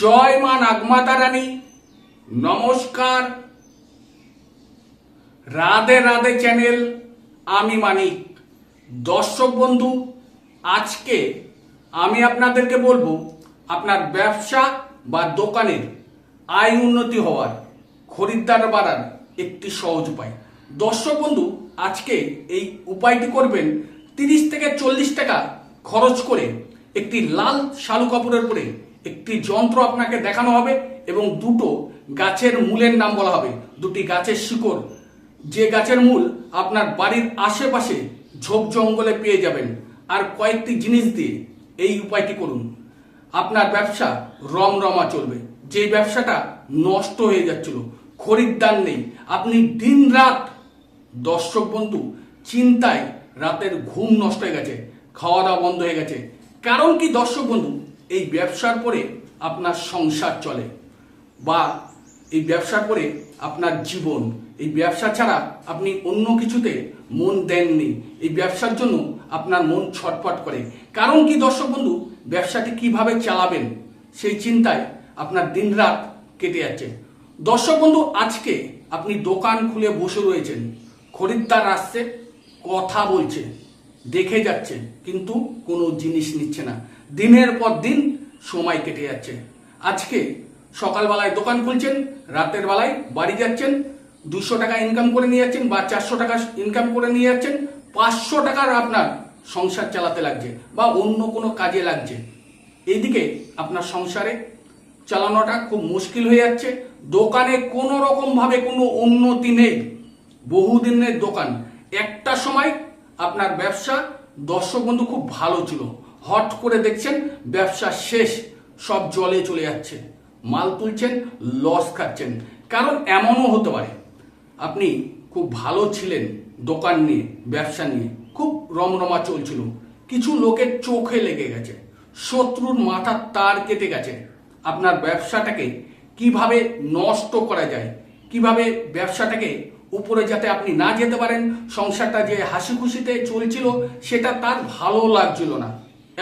জয় মা নাগমাতা রানী নমস্কার। রাধে রাধে চ্যানেল, আমি মানিক। দর্শক বন্ধু, আজকে আমি আপনাদেরকে বলব, আপনার ব্যবসা বা দোকানের আয় উন্নতি হওয়ার, খরিদ্দার বাড়ার একটি সহজ উপায়। দর্শক বন্ধু, আজকে এই উপায়টি করবেন, তিরিশ থেকে চল্লিশ টাকা খরচ করে একটি লাল শালু কাপড়ের উপরে একটি যন্ত্র আপনাকে দেখানো হবে এবং দুটো গাছের মূলের নাম বলা হবে। দুটি গাছের শিকড়। যে গাছের মূল আপনার বাড়ির আশেপাশে ঝোপ জঙ্গলে পেয়ে যাবেন। আর কয়েকটি জিনিস দিয়ে এই উপায়টি করুন। আপনার ব্যবসা রমরমা চলবে। যে ব্যবসাটা নষ্ট হয়ে যাচ্ছিল, খরিদ্দার নেই। আপনি দিন রাত দর্শক বন্ধু, চিন্তায় রাতের ঘুম নষ্ট হয়ে গেছে, খাওয়া দাওয়া বন্ধ হয়ে গেছে। কারণ কি দর্শক বন্ধু? এই ব্যবসার পরে আপনার সংসার চলে বা এই ব্যবসার পরে আপনার জীবন। এই ব্যবসা ছাড়া আপনি অন্য কিছুতে মন দেননি। এই ব্যবসার জন্য আপনার মন ছটফট করে। কারণ কি দর্শক বন্ধু, ব্যবসাটি কীভাবে চালাবেন সেই চিন্তায় আপনার দিনরাত কেটে যাচ্ছে। দর্শক বন্ধু, আজকে আপনি দোকান খুলে বসে রয়েছেন। খরিদ্দার আসছে, কথা বলছে, দেখে যাচ্ছে, কিন্তু কোনো জিনিস নিচ্ছে না। দিনের পর দিন সময় কেটে যাচ্ছে। আজকে সকালবেলায় দোকান খুলছেন, রাতের বেলায় বাড়ি যাচ্ছেন, দুশো টাকা ইনকাম করে নিয়ে যাচ্ছেন বা চারশো টাকা ইনকাম করে নিয়ে যাচ্ছেন, পাঁচশো টাকার আপনার সংসার চালাতে লাগছে বা অন্য কোনো কাজে লাগছে। এইদিকে আপনার সংসারে চালানোটা খুব মুশকিল হয়ে যাচ্ছে। দোকানে কোনো রকম ভাবে কোনো উন্নতি নেই। বহুদিনের দোকান। একটা সময় আপনার ব্যবসা দর্শক বন্ধু খুব ভালো ছিল। হট করে দেখছেন, ব্যবসা শেষ, সব জলে চলে যাচ্ছে। মাল তুলছেন লস খাচ্ছেন। কারণ এমনও হতে পারে, আপনি খুব ভালো ছিলেন দোকান নিয়ে, ব্যবসা নিয়ে, খুব রমরমা চলছিল, কিছু লোকের চোখে লেগে গেছে, শত্রুর মাথার তার কেটে গেছে। আপনার ব্যবসাটাকে কীভাবে নষ্ট করা যায়, কীভাবে ব্যবসাটাকে উপরে যাতে আপনি না যেতে পারেন, সংসারটা যে হাসি খুশিতে চলছিল, সেটা তার ভালো লাগছিল না।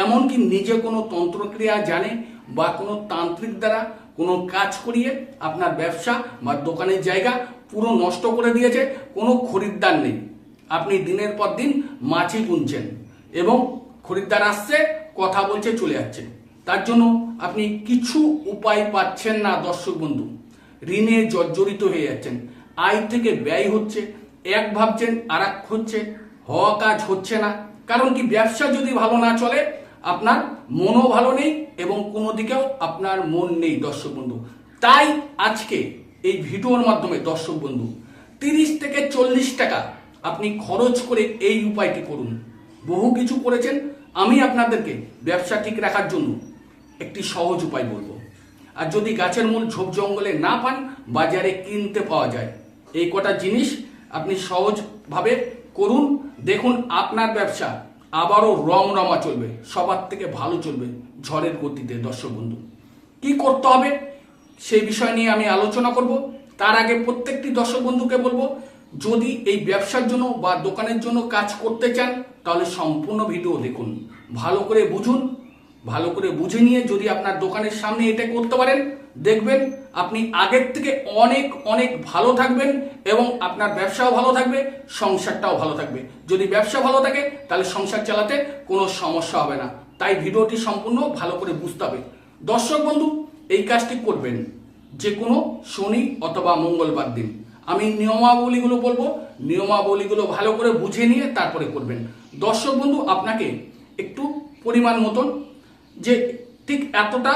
এমনকি নিজে কোনো তন্ত্রক্রিয়া জানে বা কোনো তান্ত্রিক দ্বারা কোনো কাজ করিয়ে আপনার ব্যবসা বা দোকানের জায়গা পুরো নষ্ট করে দিয়েছে, কোনো খরিদ্দার নেই। আপনি দিনের পর দিন মাছি গুনছেন এবং খরিদ্দার আসছে, কথা বলছে, চলে যাচ্ছে। তার জন্য আপনি কিছু উপায় পাচ্ছেন না, দর্শক বন্ধু। ঋণে জর্জরিত হয়ে যাচ্ছেন। আয় থেকে ব্যয় হচ্ছে, এক ভাবছেন আর হচ্ছে হওয়া কাজ হচ্ছে না। কারণ কি, ব্যবসা যদি ভালো না চলে আপনার মনও ভালো নেই এবং কোনো দিকেও আপনার মন নেই, দর্শক বন্ধু। তাই আজকে এই ভিডিওর মাধ্যমে, দর্শক বন্ধু, তিরিশ থেকে চল্লিশ টাকা আপনি খরচ করে এই উপায়টি করুন। বহু কিছু করেছেন। আমি আপনাদেরকে ব্যবসা ঠিক রাখার জন্য একটি সহজ উপায় বলব। আর যদি গাছের মূল ঝোপ জঙ্গলে না পান, বাজারে কিনতে পাওয়া যায়। এই কটা জিনিস আপনি সহজভাবে করুন। দেখুন আপনার ব্যবসা আবারও রং রমরমা চলবে। সবার থেকে ভালো চলবে ঝড়ের গতিতে, দর্শক বন্ধু। কি করতে হবে? সেই বিষয় নিয়ে আমি আলোচনা করব। তার আগে প্রত্যেকটি দর্শক বন্ধুকে বলব, যদি এই ব্যবসার জন্য বা দোকানের জন্য কাজ করতে চান, তাহলে সম্পূর্ণ ভিডিও দেখুন। ভালো করে বুঝুন, ভালো করে বুঝে নিয়ে যদি আপনার দোকানের সামনে এটা করতে পারেন দেখবেন আপনি আগের থেকে অনেক অনেক ভালো থাকবেন এবং আপনার ব্যবসাও ভালো থাকবে, সংসারটাও ভালো থাকবে। যদি ব্যবসা ভালো থাকে, তাহলে সংসার চালাতে কোনো সমস্যা হবে না। তাই ভিডিওটি সম্পূর্ণ ভালো করে বুঝতে হবে। দর্শক বন্ধু, এই কাজটি করবেন যে কোনো শনি অথবা মঙ্গলবার দিন। আমি নিয়মাবলীগুলো বলব, নিয়মাবলীগুলো ভালো করে বুঝে নিয়ে তারপরে করবেন। দর্শক বন্ধু, আপনাকে একটু পরিমাণ মতন যে ঠিক এতটা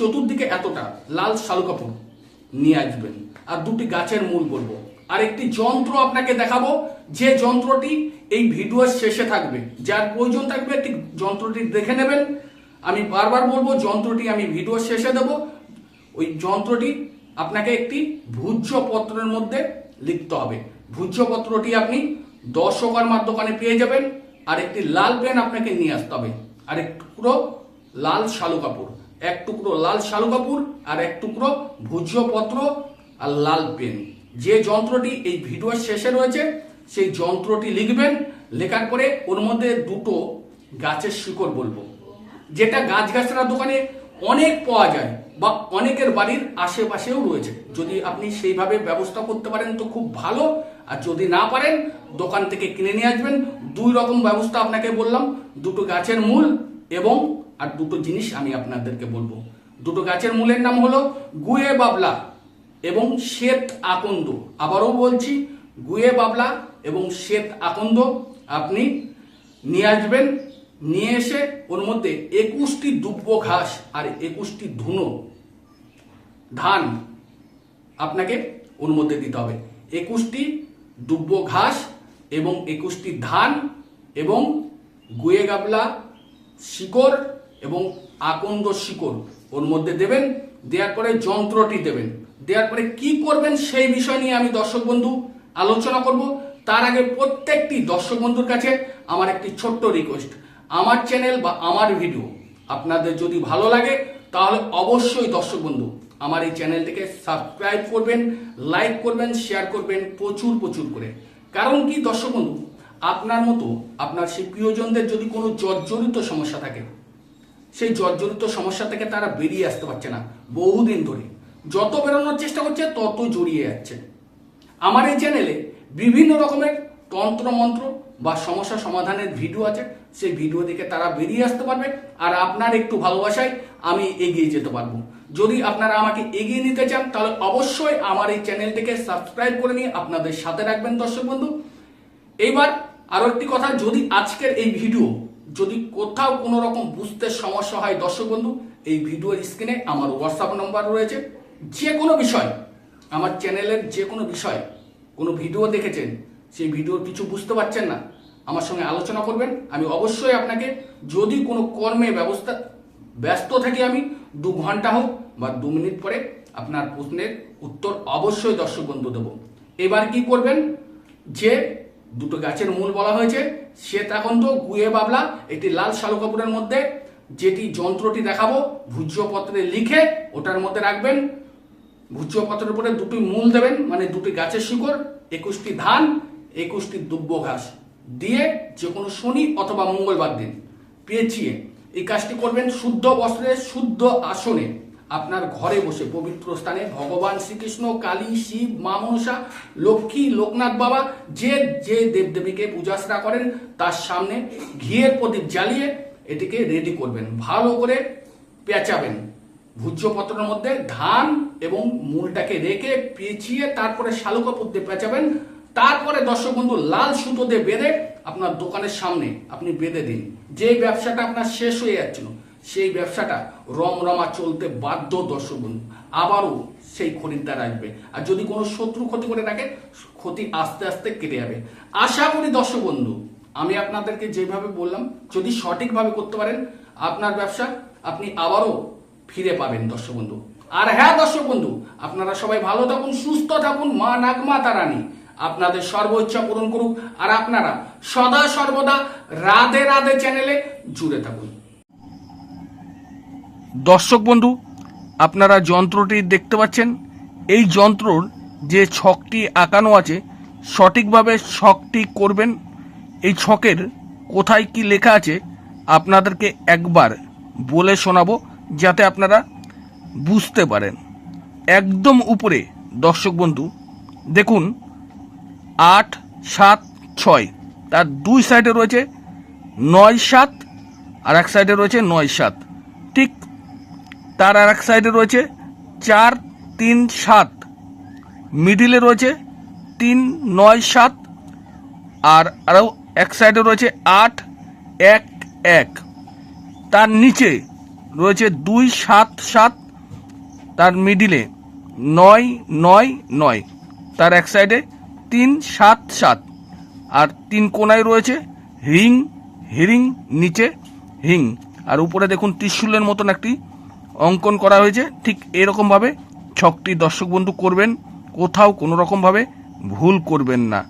চতুর্দিকে এতটা লাল শালু কাপড় নিয়ে আসবেন। আর দুটি গাছের মূল বলব। আর একটি যন্ত্র আপনাকে দেখাবো। যে যন্ত্রটি এই ভিডিওর শেষে থাকবে। যার প্রয়োজন থাকবে, ঠিক যন্ত্রটি দেখে নেবেন। আমি বারবার বলব, যন্ত্রটি আমি ভিডিওর শেষে দেব। ওই যন্ত্রটি আপনাকে একটি ভূজ্যপত্রের মধ্যে লিখতে হবে। ভূজ্যপত্রটি আপনি দর্শকর্মার দোকানে পেয়ে যাবেন। আর একটি লাল পেন আপনাকে নিয়ে আসতে হবে। আর একটু লাল শালু কাপড়। এক টুকরো লাল শালু কাপড় আর এক টুকরো ভূজ্যপত্র আর লাল পেন। যে যন্ত্রটি এই ভিডিওর শেষে রয়েছে, সেই যন্ত্রটি লিখবেন, লেখার পরে ওর মধ্যে দুটো গাছের শিকড় বলব। যেটা গাছ গাছড়ার দোকানে অনেক পাওয়া যায় বা অনেকের বাড়ির আশেপাশেও রয়েছে। যদি আপনি সেইভাবে ব্যবস্থা করতে পারেন তো খুব ভালো, আর যদি না পারেন, দোকান থেকে কিনে নিয়ে আসবেন। দুই রকম ব্যবস্থা আপনাকে বললাম, দুটো গাছের মূল এবং, আর দুটো জিনিস আমি আপনাদেরকে বলব। দুটো গাছের মূলের নাম হলো গুয়ে বাবলা এবং শ্বেত আকন্দ। আবারও বলছি, গুয়ে বাবলা এবং শ্বেত আকন্দ আপনি নিয়ে আসবেন, নিয়ে এসে ওর মধ্যে একুশটি দুব্য ঘাস আর একুশটি ধুনো, ধান আপনাকে ওর মধ্যে দিতে হবে। একুশটি দুব্য ঘাস এবং একুশটি ধান এবং গুয়ে গাবলা শিকড় এবং আকন্দ শিকড়। ওর মধ্যে দেবেন, দেওয়ার পরে যন্ত্রটি দেবেন। দেওয়ার পরে কি করবেন সেই বিষয় নিয়ে আমি দর্শক বন্ধু আলোচনা করব। তার আগে প্রত্যেকটি দর্শক বন্ধুর কাছে আমার একটি ছোট্ট রিকোয়েস্ট আমার চ্যানেল বা আমার ভিডিও আপনাদের যদি ভালো লাগে, তাহলে অবশ্যই দর্শক বন্ধু আমার এই চ্যানেলটিকে সাবস্ক্রাইব করবেন লাইক করবেন শেয়ার করবেন প্রচুর প্রচুর করে। কারণ কি দর্শক বন্ধু? আপনার মতো আপনার সেই প্রিয়জনদের যদি কোনো জর্জরিত সমস্যা থাকে, সেই জর্জরিত সমস্যা থেকে তারা বেরিয়ে আসতে পারছে না বহুদিন ধরে। যত বেরোনোর চেষ্টা করছে তত জড়িয়ে যাচ্ছে। আমার এই চ্যানেলে বিভিন্ন রকমের তন্ত্র মন্ত্র বা সমস্যা সমাধানের ভিডিও আছে, সেই ভিডিও দেখে তারা বেরিয়ে আসতে পারবে। আর আপনার একটু ভালোবাসায় আমি এগিয়ে যেতে পারব। যদি আপনারা আমাকে এগিয়ে নিতে চান, তাহলে অবশ্যই আমার এই চ্যানেলটিকে সাবস্ক্রাইব করে নিয়ে আপনাদের সাথে রাখবেন দর্শক বন্ধু। এইবার আরও একটি কথা, যদি আজকের এই ভিডিও, যদি কোথাও কোনো রকম বুঝতে সমস্যা হয়, দর্শক বন্ধু, এই ভিডিওর স্ক্রিনে আমার হোয়াটসঅ্যাপ নাম্বার রয়েছে। যে কোনো বিষয়, আমার চ্যানেলের যে কোনো বিষয়, কোনো ভিডিও দেখেছেন, সেই ভিডিওর কিছু বুঝতে পারছেন না, আমার সঙ্গে আলোচনা করবেন। আমি অবশ্যই আপনাকে, যদি কোনো কর্মে ব্যবস্থা, ব্যস্ত থাকি আমি, দু ঘণ্টা হোক বা দু মিনিট পরে আপনার প্রশ্নের উত্তর অবশ্যই দর্শক বন্ধু দেবো। এবার কি করবেন? যে দুটো গাছের মূল বলা হয়েছে শ্বেত আকন্দ গুয়ে বাবলা, একটি লাল শালু কাপড়ের মধ্যে যেটি যন্ত্রটি দেখাবো ভূজ্য পত্রে লিখে ওটার মধ্যে রাখবেন। ভূজ্য পত্রের উপরে দুটি মূল দেবেন মানে দুটি গাছের শিকড়, একুশটি ধান, একুশটি দুব্য ঘাস। দিয়ে যে কোনো শনি অথবা মঙ্গলবার দিন পেঁচিয়ে এই কাজটি করবেন শুদ্ধ বস্ত্রে শুদ্ধ আসনে। আপনার ঘরে বসে পবিত্র স্থানে ভগবান শ্রীকৃষ্ণ, কালী, শিব, মা মনসা, লক্ষ্মী, লোকনাথ বাবা, যে যে দেবদেবীকে পূজাসরা করেন, তার সামনে ঘিয়ের প্রদীপ জ্বালিয়ে এটিকে রেডি করবেন। ভালো করে পেঁচাবেন। ভূজ্য পত্রের মধ্যে ধান এবং মূলটাকে রেখে পেঁচিয়ে তারপরে শালু কাপড় দিয়ে পেঁচাবেন। তারপরে দর্শক বন্ধু, লাল সুতো দিয়ে বেঁধে আপনার দোকানের সামনে আপনি বেঁধে দিন। যে ব্যবসাটা আপনার শেষ হয়ে যাচ্ছিল সেই ব্যবসাটা রমরমা চলতে বাধ্য দর্শক বন্ধু। আবারও সেই খরিদ্দার আসবে আর যদি কোনো শত্রু ক্ষতি করে থাকে ক্ষতি আস্তে আস্তে কেটে যাবে। আশা করি দর্শক বন্ধু, আমি আপনাদেরকে যেভাবে বললাম, যদি সঠিকভাবে করতে পারেন আপনার ব্যবসা, আপনি আবারও ফিরে পাবেন দর্শক বন্ধু। আর হ্যাঁ দর্শক বন্ধু, আপনারা সবাই ভালো থাকুন, সুস্থ থাকুন, মা নাগমা তারানি আপনাদের সর্ব ইচ্ছা পূরণ করুক। আর আপনারা সদা সর্বদা রাধে রাধে চ্যানেলে জুড়ে থাকুন। দর্শক বন্ধু, আপনারা যন্ত্রটি দেখতে পাচ্ছেন। এই যন্ত্রর যে ছকটি আঁকানো আছে, সঠিকভাবে ছকটি করবেন। এই ছকের কোথায় কি লেখা আছে, আপনাদেরকে একবার বলে শোনাবো, যাতে আপনারা বুঝতে পারেন। একদম উপরে, দর্শক বন্ধু, দেখুন, আট, সাত, ছয়, তার দুই সাইডে রয়েছে নয়, সাত, আর এক সাইডে রয়েছে নয়, সাত। তার আর এক সাইডে রয়েছে চার, তিন, সাত। মিডিলে রয়েছে তিন, নয়, সাত। আর আরও এক সাইডে রয়েছে আট, এক এক। তার নিচে রয়েছে দুই, সাত সাত। তার মিডিলে নয় নয় নয়। তার এক সাইডে তিন, সাত সাত। আর তিন কোনায় রয়েছে হিং হিরিং, নিচে হিং। আর উপরে দেখুন ত্রিশূলের মতন একটি অঙ্কন করা হয়েছে, ঠিক এরকমভাবে ছকটি দর্শক বন্ধু করবেন, কোথাও কোনো রকমভাবে ভুল করবেন না।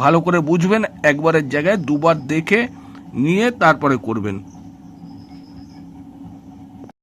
ভালো করে বুঝবেন, একবারের জায়গায় দুবার দেখে নিয়ে তারপরে করবেন।